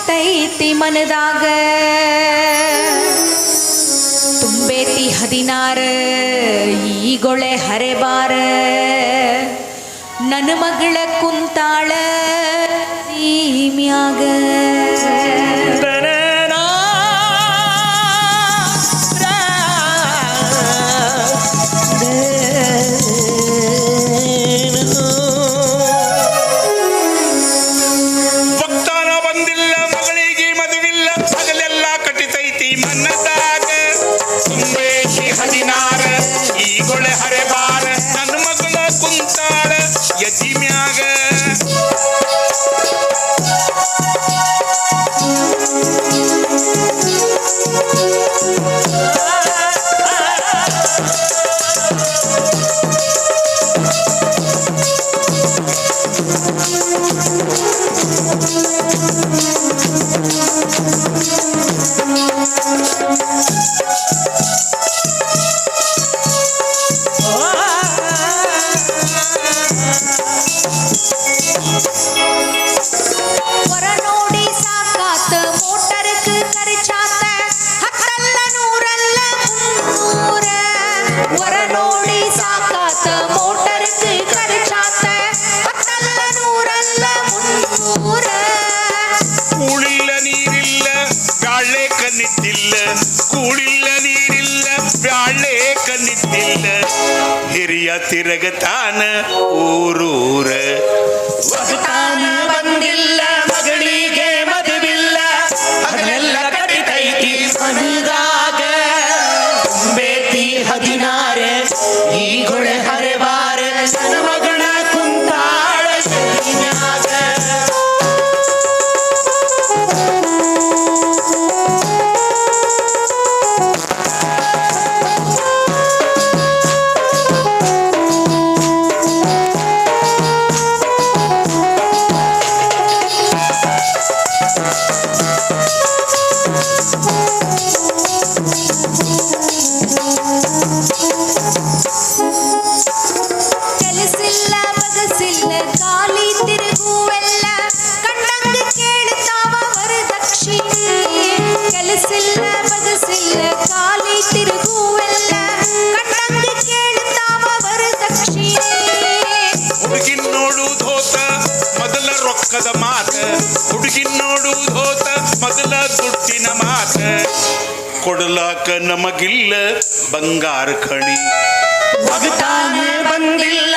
ಕಟ್ಟತೈತಿ ಮನದಾಗ. ತುಂಬೇತಿ ಹದಿನಾರ ಈಗೊಳೆ ಹರೆಬಾರ ನನ್ನ ಮಗಳ ಕುಂತಾಳ ಕನ್ನಿಟ್ಟಿಲ್ಲ ಹಿರಿಯ ತಿರಗತಾನ ಊರೂರ ಬಗಸಿಲ್ಲ ಖಾಲಿ ತಿರುಗುವೆಲ್ಲ ಕಂಡಂಗ ಕೇಳ್ತಾವ ವರದಕ್ಷಿಣೆ. ಕೆಲಸಿಲ್ಲ ಬಗಸಿಲ್ಲ ಖಾಲಿ ತಿರುಗುವೆಲ್ಲ ಕಂಡಂಗ ಕೇಳ್ತಾವ ವರದಕ್ಷಿಣೆ. ಹುಡುಗಿನ್ ನೋಡುವುದು ಹೋತ ಮೊದಲ ರೊಕ್ಕದ ಮಾತ. ಹುಡುಗಿನ್ ನೋಡುವುದು ಹೋತ ಮೊದಲ ದುಡ್ಡಿನ ಮಾತ. ಕೊಡಲಾಕ ನಮಗಿಲ್ಲ ಬಂಗಾರ ಖಣಿ ಒಗತಾನ ಬಂದಿಲ್ಲ.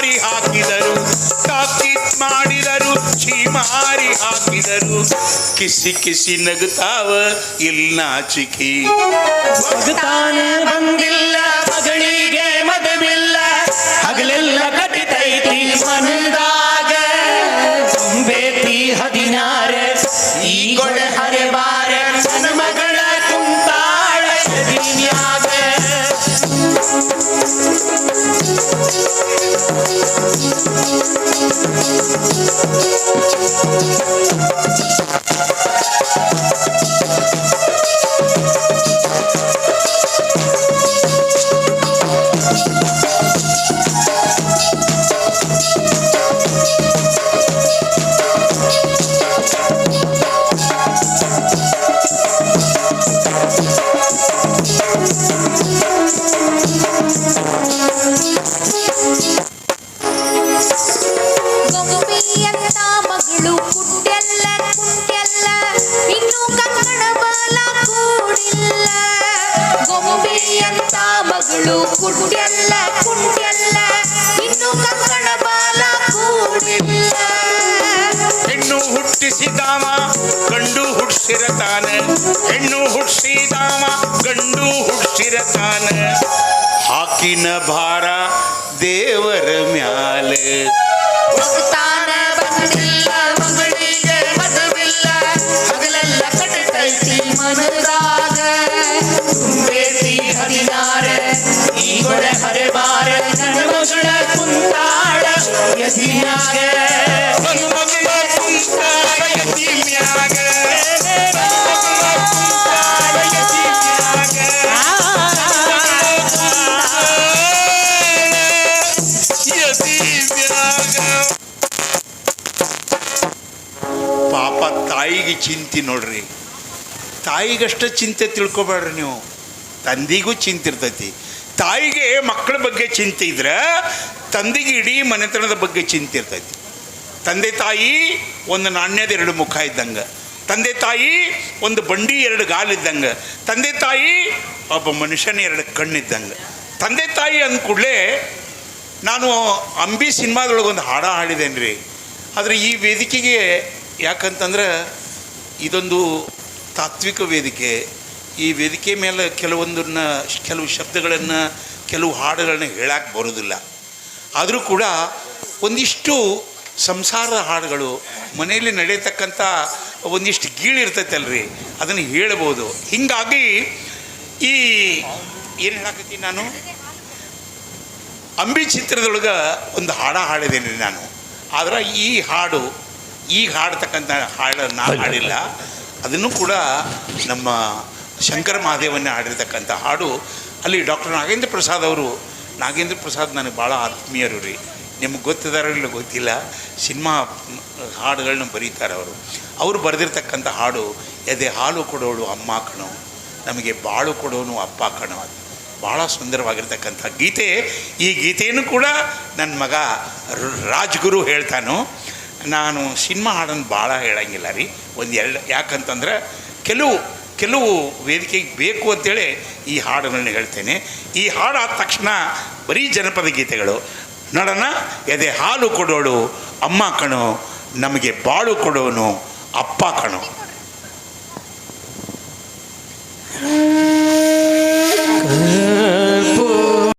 ಛೀಮಾರಿ ಹಾಕಿದರು. ತಾಕೀತ್ ಮಾಡಿದರು. ಛೀಮಾರಿ ಹಾಕಿದರು. ಕಿಸಿ ಕಿಸಿ ನಗುತ್ತಾವ ಇಲ್ನಾಚಿಕೆ ಒಗತಾನ ಬಂದಿಲ್ಲ ಮಗಳಿಗೆ ಗೊಂಬಿಯಂತ ಮಗಳು ಅವಳು ಕುಟ್ಯಲ್ಲ ಕುಟ್ಯಲ್ಲ ಇನ್ನು ಕಂಕಣ ಬಾಲ ಕೂಡಿಲ್ಲ. ಹೆಣ್ಣು ಹುಟ್ಟಿಸಿದಾಮ ಗಂಡು ಹುಟ್ಟಿಸಿರತಾನ. ಹೆಣ್ಣು ಹುಟ್ಟಿಸಿದಾಮ ಗಂಡು ಹುಟ್ಟಿಸಿರತಾನ. ಹಾಕಿನ ಭಾರ ದೇವರ ಮ್ಯಾಲೆ. ಭಕ್ತಾನ ಬಂದಿಲ್ಲ. ಎದಿಮ್ಯಾಗ. ಪಾಪ ತಾಯಿಗೆ ಚಿಂತೆ ನೋಡ್ರಿ. ತಾಯಿಗಷ್ಟ ಚಿಂತೆ ತಿಳ್ಕೊಬೇಡ್ರಿ ನೀವು. ತಂದಿಗೂ ಚಿಂತೆ ತಾಯಿಗೆ ಮಕ್ಕಳ ಬಗ್ಗೆ ಚಿಂತೆ ಇದ್ರೆ ತಂದೆಗೆ ಇಡೀ ಮನೆತನದ ಬಗ್ಗೆ ಚಿಂತೆ ಇರ್ತೈತಿ. ತಂದೆ ತಾಯಿ ಒಂದು ನಾಣ್ಯದ ಎರಡು ಮುಖ ಇದ್ದಂಗೆ. ತಂದೆ ತಾಯಿ ಒಂದು ಬಂಡಿ ಎರಡು ಗಾಲಿದ್ದಂಗೆ ತಂದೆ ತಾಯಿ ಒಬ್ಬ ಮನುಷ್ಯನ ಎರಡು ಕಣ್ಣಿದ್ದಂಗೆ ತಂದೆ ತಾಯಿ ಅಂದ ಕೂಡಲೇ ನಾನು ಅಂಬಿ ಸಿನಿಮಾದೊಳಗೊಂದು ಹಾಡ ಹಾಡಿದ್ದೇನೆ ರೀ ಆದರೆ ಈ ವೇದಿಕೆಗೆ ಯಾಕಂತಂದ್ರೆ ಇದೊಂದು ತಾತ್ವಿಕ ವೇದಿಕೆ ಈ ವೇದಿಕೆ ಮೇಲೆ ಕೆಲವೊಂದನ್ನ, ಕೆಲವು ಶಬ್ದಗಳನ್ನು, ಕೆಲವು ಹಾಡುಗಳನ್ನ ಹೇಳಕ್ಕೆ ಬರೋದಿಲ್ಲ. ಆದರೂ ಕೂಡ ಒಂದಿಷ್ಟು ಸಂಸಾರದ ಹಾಡುಗಳು, ಮನೆಯಲ್ಲಿ ನಡೆಯತಕ್ಕಂಥ ಒಂದಿಷ್ಟು ಗೀಳಿರ್ತೈತಲ್ರಿ ಅದನ್ನು ಹೇಳ್ಬೋದು ಹೀಗಾಗಿ ಈ ಏನು ಹೇಳಕತ್ತೀನಿ ನಾನು? ಅಂಬಿ ಚಿತ್ರದೊಳಗೆ ಒಂದು ಹಾಡ ಹಾಡಿದ್ದೇನೆ ನಾನು. ಆದರೆ ಈ ಹಾಡು, ಈಗ ಹಾಡ್ತಕ್ಕಂಥ ಹಾಡನ್ನು ನಾನು ಹಾಡಿಲ್ಲ. ಅದನ್ನು ಕೂಡ ನಮ್ಮ ಶಂಕರ ಮಹಾದೇವನ್ನೇ ಹಾಡಿರ್ತಕ್ಕಂಥ ಹಾಡು, ಅಲ್ಲಿ ಡಾಕ್ಟರ್ ನಾಗೇಂದ್ರ ಪ್ರಸಾದ್ ಅವರು, ನಾಗೇಂದ್ರ ಪ್ರಸಾದ್ ನನಗೆ ಭಾಳ ಆತ್ಮೀಯರು ರೀ. ನಿಮ್ಗೆ ಗೊತ್ತಿದಾರೋ ಇಲ್ಲ ಗೊತ್ತಿಲ್ಲ, ಸಿನಿಮಾ ಹಾಡುಗಳನ್ನ ಬರೀತಾರೆ ಅವರು. ಅವರು ಬರೆದಿರ್ತಕ್ಕಂಥ ಹಾಡು, ಎದೆ ಹಾಲು ಕೊಡೋಳು ಅಮ್ಮ ಕಣೋ, ನಮಗೆ ಬಾಳು ಕೊಡೋನು ಅಪ್ಪ ಕಣೋ ಅದು ಭಾಳ ಸುಂದರವಾಗಿರ್ತಕ್ಕಂಥ ಗೀತೆ. ಈ ಗೀತೆಯನ್ನು ಕೂಡ ನನ್ನ ಮಗ ರಾಜ್ಗುರು ಹೇಳ್ತಾನು. ನಾನು ಸಿನಿಮಾ ಹಾಡನ್ನು ಭಾಳ ಹೇಳಂಗಿಲ್ಲ ರೀ. ಒಂದು ಎರಡು ಯಾಕಂತಂದ್ರೆ ಕೆಲವು ಕೆಲವು ವೇದಿಕೆಗೆ ಬೇಕು ಅಂತೇಳಿ ಈ ಹಾಡುಗಳನ್ನು ಹೇಳ್ತೇನೆ. ಈ ಹಾಡಾದ ತಕ್ಷಣ ಬರೀ ಜನಪದ ಗೀತೆಗಳು. ನೋಡೋಣ ಎದೆ ಹಾಲು ಕೊಡೋಳು, ಅಮ್ಮ ಕಣು, ನಮಗೆ ಬಾಳು ಕೊಡೋನು, ಅಪ್ಪ ಕಣೋ.